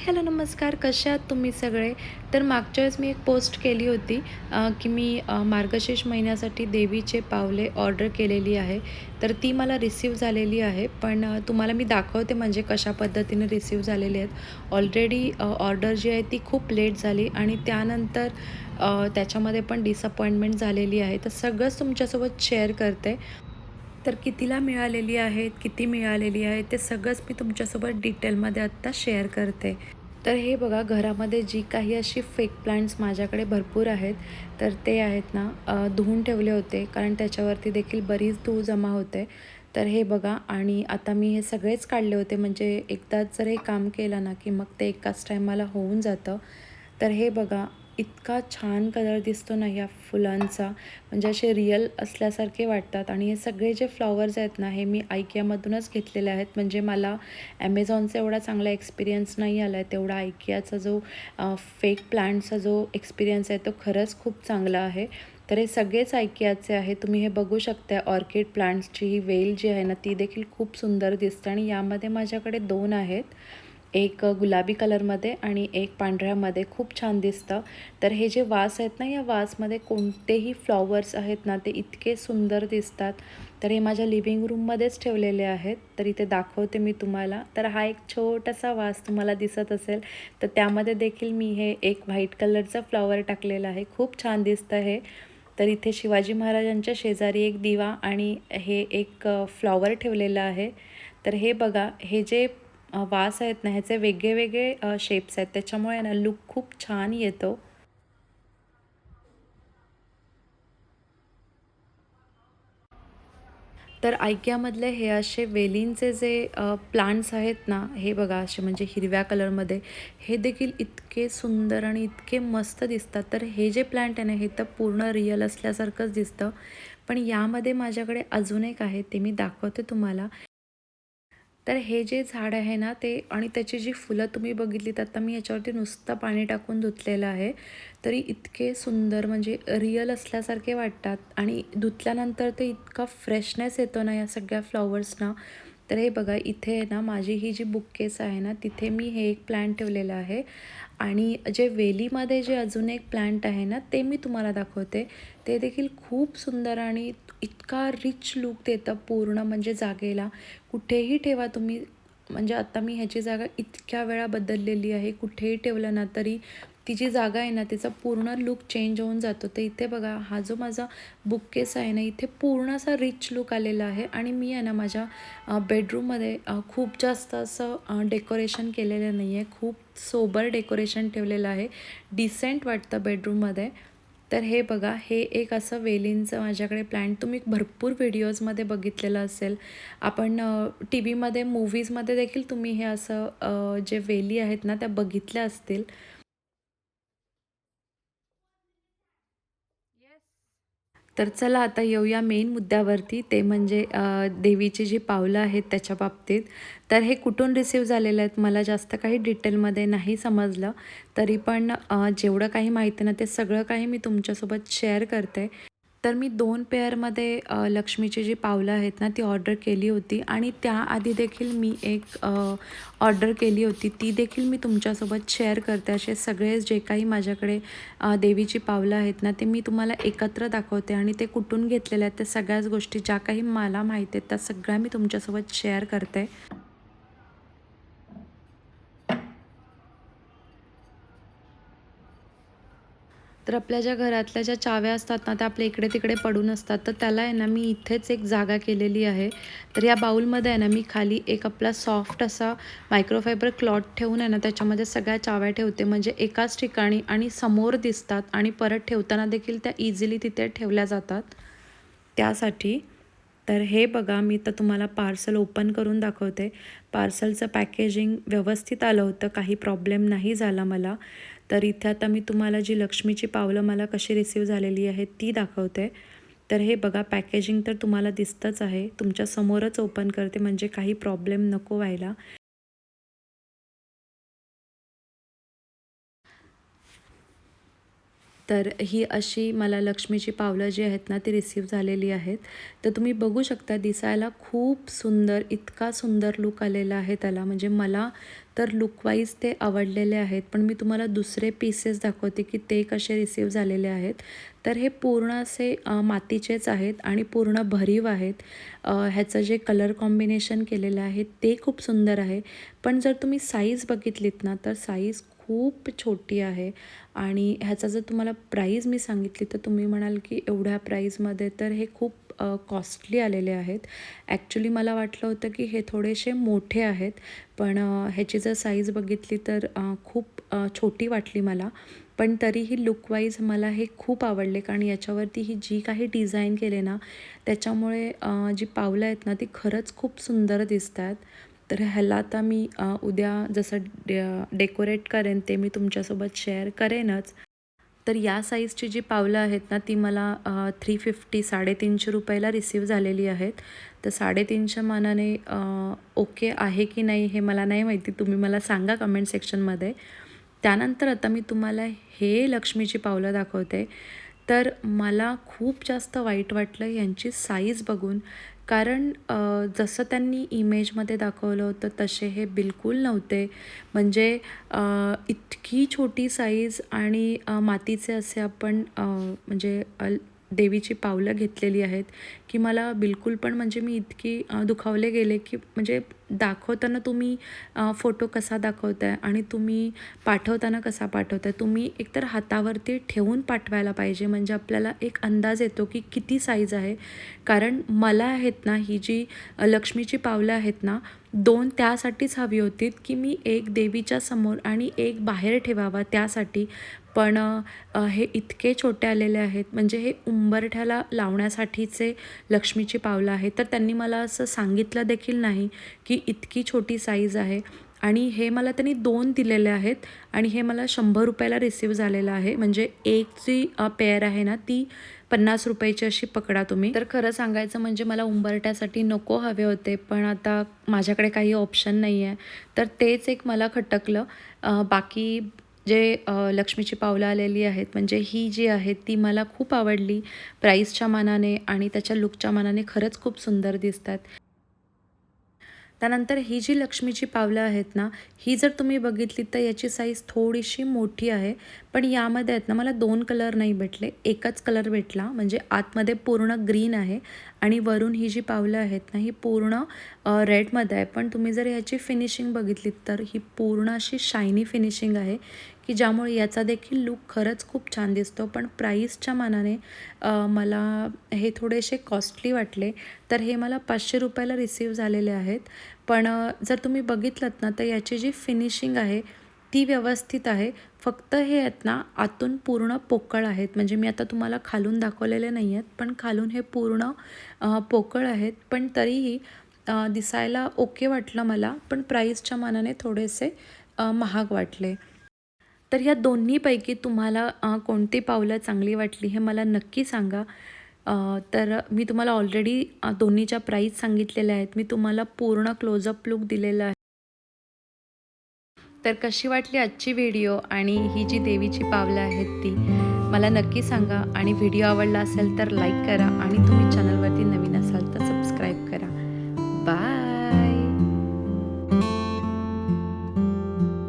Hello नमस्कार. कशा आहात तुम्ही सगळे? तर मागच्या वेळेस मी एक पोस्ट केली होती की मी मार्गशीर्ष महिन्यासाठी देवीचे पावले ऑर्डर केलेली आहे. तर ती मला रिसीव झालेली आहे पण तुम्हाला मी दाखवते म्हणजे कशा पद्धतीने रिसीव झालेली आहेत. ऑलरेडी ऑर्डर जी आहे ती खूप लेट झाली आणि त्यानंतर त्याच्यामध्ये पण डिसअपॉइंटमेंट झालेली आहे. तर सगळंच तुमच्यासोबत शेअर करते. तर कितीला मिळालेली आहेत किती मिळालेली आहे ते सगळंच मी तुमच्यासोबत डिटेलमध्ये आत्ता शेअर करते. तर हे बघा घरामध्ये जी काही अशी फेक प्लांट्स माझ्याकडे भरपूर आहेत तर ते आहेत ना धुवून ठेवले होते. कारण त्याच्यावरती देखील बरीच धूळ जमा होते. तर हे बघा आणि आता मी हे सगळेच काढले होते. म्हणजे एकदाच जर हे काम केलं ना की मग ते एकाच टायमाला होऊन जातं. तर हे बघा इतका छान कलर दिसतो ना ह्या फुलांचा. म्हणजे असे रिअल असल्यासारखे वाटतात. आणि हे सगळे जे फ्लॉवर्स आहेत ना हे मी आयकियामधूनच घेतलेले आहेत. म्हणजे मला ॲमेझॉनचा एवढा चांगला एक्सपिरियन्स नाही आला आहे तेवढा आयकियाचा जो फेक प्लांटचा जो एक्सपिरियन्स आहे तो खरंच खूप चांगला आहे. तर हे सगळेच आयकियाचे आहे. तुम्ही हे बघू शकता ऑर्किड प्लांट्सची ही वेल जी आहे ना ती देखील खूप सुंदर दिसते. आणि यामध्ये माझ्याकडे दोन आहेत. एक गुलाबी कलरमध्ये आणि एक पांढऱ्यामध्ये खूप छान दिसतं. तर हे जे वास आहेत ना या वासमध्ये कोणतेही फ्लॉवर्स आहेत ना ते इतके सुंदर दिसतात. तर हे माझ्या लिव्हिंग रूममध्येच ठेवलेले आहेत. तर इथे दाखवते मी तुम्हाला. तर हा एक छोटासा वास तुम्हाला दिसत असेल तर त्यामध्ये देखील मी हे एक व्हाईट कलरचं फ्लॉवर टाकलेला आहे. खूप छान दिसतं हे. तर इथे शिवाजी महाराजांच्या शेजारी एक दिवा आणि हे एक फ्लॉवर ठेवलेलं आहे. तर हे बघा हे जे वास आहेत ना ह्याचे वेगळे वेगळे शेप्स आहेत. त्याच्यामुळे ना लुक खूप छान येतो. तर ऐक्यामधले हे असे वेलींचे जे प्लांट्स आहेत ना हे बघा असे म्हणजे हिरव्या कलरमध्ये हे देखील इतके सुंदर आणि इतके मस्त दिसतात. तर हे जे प्लांट आहे ना हे तर पूर्ण रिअल असल्यासारखंच दिसतं. पण यामध्ये माझ्याकडे अजून एक आहे ते मी दाखवते तुम्हाला. तर हे जे झाड आहे ना ते आणि त्याची जी फुलं तुम्ही बघितलीत आता मी याच्यावरती नुसतं पाणी टाकून धुतलेलं आहे. तरी इतके सुंदर म्हणजे रिअल असल्यासारखे वाटतात आणि धुतल्यानंतर ते इतका फ्रेशनेस येतो ना या सगळ्या फ्लॉवर्सना तर हे बघा इथे आहे ना माझी ही जी बुककेस आहे ना तिथे मी हे एक प्लॅन ठेवलेलं आहे. आणि जे वेलीमध्ये जे अजून एक प्लांट आहे ना ते मी तुम्हाला दाखवते. ते देखील खूप सुंदर आणि इतका रिच लुक देतं पूर्ण म्हणजे जागेला. कुठेही ठेवा तुम्ही. म्हणजे आता मी ह्याची जागा इतक्या वेळा बदललेली आहे. कुठेही ठेवलं ना तरी ती जी जागा आहे ना तिचा पूर्ण लुक चेंज होऊन जातो. तर इथे बघा हा जो माझा बुककेस आहे ना इथे पूर्ण असा रिच लुक आलेला आहे. आणि मी आहे ना माझ्या बेडरूममध्ये खूप जास्त असं डेकोरेशन केलेलं नाही आहे खूप सोबर डेकोरेशन ठेवलेलं आहे. डिसेंट वाटतं बेडरूममध्ये तर हे बघा हे एक असं वेलींचं माझ्याकडे प्लॅन तुम्ही भरपूर व्हिडिओजमध्ये बघितलेलं असेल. आपण टी व्हीमध्ये मूवीजमध्ये देखील तुम्ही हे असं जे वेली आहेत ना त्या बघितल्या असतील. तर चला आता येऊया मेन मुद्द्यावरती. ते म्हणजे देवीची जी पावलं आहेत त्याच्या बाबतीत. तर हे कुठून रिसीव झालेलं आहेत मला जास्त काही डिटेलमध्ये नाही समजलं. तरी पण जेवढं काही माहिती ना ते सगळं काही मी तुमच्यासोबत शेअर करते. तर मी दोन पेअरमध्ये लक्ष्मीची जी पावलं आहेत ना ती ऑर्डर केली होती. आणि त्याआधी देखील मी एक ऑर्डर केली होती. ती देखील मी तुमच्यासोबत शेअर करते. असे सगळे जे काही माझ्याकडे देवीची पावलं आहेत ना ते मी तुम्हाला एकत्र दाखवते. आणि ते कुठून घेतलेले आहेत त्या सगळ्याच गोष्टी ज्या काही मला माहिती आहेत त्या सगळ्या मी तुमच्यासोबत शेअर करते. तर आपल्या ज्या घरातल्या ज्या चाव्या असतात ना त्या आपल्या इकडे तिकडे पडून असतात. तर त्याला आहे ना मी इथेच एक जागा केलेली आहे. तर या बाऊलमध्ये आहे ना मी खाली एक आपला सॉफ्ट असा मायक्रोफायबर क्लॉथ ठेवून आहे ना त्याच्यामध्ये सगळ्या चाव्या ठेवते. म्हणजे एकाच ठिकाणी आणि समोर दिसतात आणि परत ठेवताना देखील त्या इझिली तिथे ठेवल्या जातात. त्यासाठी. तर हे बघा मी तर तुम्हाला पार्सल ओपन करून दाखवते. पार्सलचं पॅकेजिंग व्यवस्थित आलं होतं. काही प्रॉब्लेम नाही झाला मला. तर इथे आता मी तुम्हाला जी लक्ष्मीची पावलं मला कशी रिसीव झालेली आहेत ती दाखवते. तर हे बघा पॅकेजिंग तर तुम्हाला दिसतंच आहे. तुमच्या समोरच ओपन करते म्हणजे काही प्रॉब्लेम नको व्हायला. तर ही अशी मला लक्ष्मीची पावलं जी आहेत ना ती रिसीव झालेली आहेत. तर तुम्ही बघू शकता दिसायला खूप सुंदर इतका सुंदर लुक आलेला आहे त्याला. म्हणजे मला तर लुकवाईज ते आवडलेले आहेत. पण मी तुम्हाला दुसरे पीसेस दाखवते की ते कसे रिसीव झालेले आहेत. तर हे पूर्ण असे मातीचेच आहेत आणि पूर्ण भरीव आहेत. ह्याचं जे कलर कॉम्बिनेशन केलेलं आहे ते खूप सुंदर आहे. पण जर तुम्ही साईज बघितलीत ना तर साईज खूप छोटी आहे. आणि ह्याचा जर तुम्हाला प्राईज मी सांगितली तर तुम्ही म्हणाल की एवढ्या प्राईजमध्ये तर हे खूप कॉस्टली आलेले आहेत. ॲक्च्युली मला वाटलं होतं की हे थोडेसे मोठे आहेत पण ह्याची जर साईज बघितली तर खूप छोटी वाटली मला. पण तरीही लुकवाईज मला हे खूप आवडले कारण याच्यावरती ही जी काही डिझाईन केले ना त्याच्यामुळे जी पावलं आहेत ना ती खरंच खूप सुंदर दिसत आहेत तर ह्याला आता मी उद्या जसं डे डेकोरेट करेन ते मी तुमच्यासोबत शेअर करेनच. तर या साईजची जी पावलं आहेत ना ती मला थ्री फिफ्टी साडेतीनशे रुपयाला रिसीव झालेली आहेत. तर साडेतीनशे मानाने ओके आहे की नाही हे मला नाही माहिती. तुम्ही मला सांगा कमेंट सेक्शनमध्ये त्यानंतर आता मी तुम्हाला हे लक्ष्मीची पावलं दाखवते. तर मला खूप जास्त वाईट वाटलं यांची साईज बघून. कारण जसं त्यांनी इमेजमध्ये दाखवलं होतं तसे हे बिलकुल नव्हते. म्हणजे इतकी छोटी साईज आणि मातीचे असे आपण म्हणजे अल देवीची पावलं घेतलेली आहेत की मला बिलकुल पण म्हणजे मी इतकी दुखावले गेले की म्हणजे दाखवताना तुम्ही फोटो कसा दाखवताय आणि तुम्ही पाठवताना कसा पाठवताय तुम्ही एकतर हातावरती ठेवून पाठवायला पाहिजे. म्हणजे आपल्याला एक अंदाज येतो की किती साईज आहे. कारण मला आहेत ना ही जी लक्ष्मीची पावलं आहेत ना दोन त्यासाठीच हवी होती की मी एक देवीच्या समोर आणि एक बाहेर ठेवावा त्यासाठी. पण हे इतके छोटे आलेले आहेत. म्हणजे हे उंबरठ्याला लावण्यासाठीचे लक्ष्मीची पावलं आहेत. तर त्यांनी मला असं सांगितलं देखील नाही की इतकी छोटी साईज आहे. आणि हे मला त्यांनी दोन दिलेले आहेत. आणि हे मला शंभर रुपयाला रिसीव झालेलं आहे. म्हणजे एक जी पेअर आहे ना ती पन्नास रुपयाची अशी पकडा तुम्ही. तर खरं सांगायचं म्हणजे मला उंबरठ्यासाठी नको हवे होते. पण आता माझ्याकडे काही ऑप्शन नाही आहे तर तेच एक मला खटकलं. बाकी जे लक्ष्मीची पावलं आलेली आहेत म्हणजे ही जी आहे ती मला खूप आवडली. प्राईसच्या मानाने आणि त्याच्या लुकच्या मानाने खरंच खूप सुंदर दिसतात. त्यानंतर ही जी लक्ष्मीची पावलं आहेत ना ही जर तुम्ही बघितली तर याची साईज थोडीशी मोठी आहे पण यामध्ये आहेत ना मला दोन कलर नाही भेटले. एकच कलर भेटला म्हणजे आतमध्ये पूर्ण ग्रीन आहे आणि वरून ही जी पावलं आहेत ना ही पूर्ण रेडमध्ये आहे. पण तुम्ही जर ह्याची फिनिशिंग बघितलीत तर ही पूर्ण अशी शायनी फिनिशिंग आहे की ज्यामुळे याचा देखील लूक खरंच खूप छान दिसतो. पण प्राईसच्या मानाने मला हे थोडेसे कॉस्टली वाटले तर हे मला पाचशे रुपयाला रिसीव झालेले आहेत. पण जर तुम्ही बघितलं ना तर याची जी फिनिशिंग आहे ती व्यवस्थित आहे. फक्त हे आहेत ना आतून पूर्ण पोकळ आहेत. म्हणजे मी आता तुम्हाला खालून दाखवलेले नाही आहेत पण खालून हे पूर्ण पोकळ आहेत. पण तरीही दिसायला ओके वाटलं मला पण प्राईसच्या मानाने थोडेसे महाग वाटले. तर या दोन्हीपैकी तुम्हाला कोणती पावलं चांगली वाटली हे मला नक्की सांगा. तर मी तुम्हाला ऑलरेडी दोन्हीच्या प्राईस सांगितलेल्या आहेत. मी तुम्हाला पूर्ण क्लोजअप लुक दिलेला आहे. तर कशी वाटली आजची व्हिडिओ आणि ही जी देवीची पावलं आहेत ती? मला नक्की सांगा आणि व्हिडिओ आवडला असेल तर लाईक करा आणि तुम्ही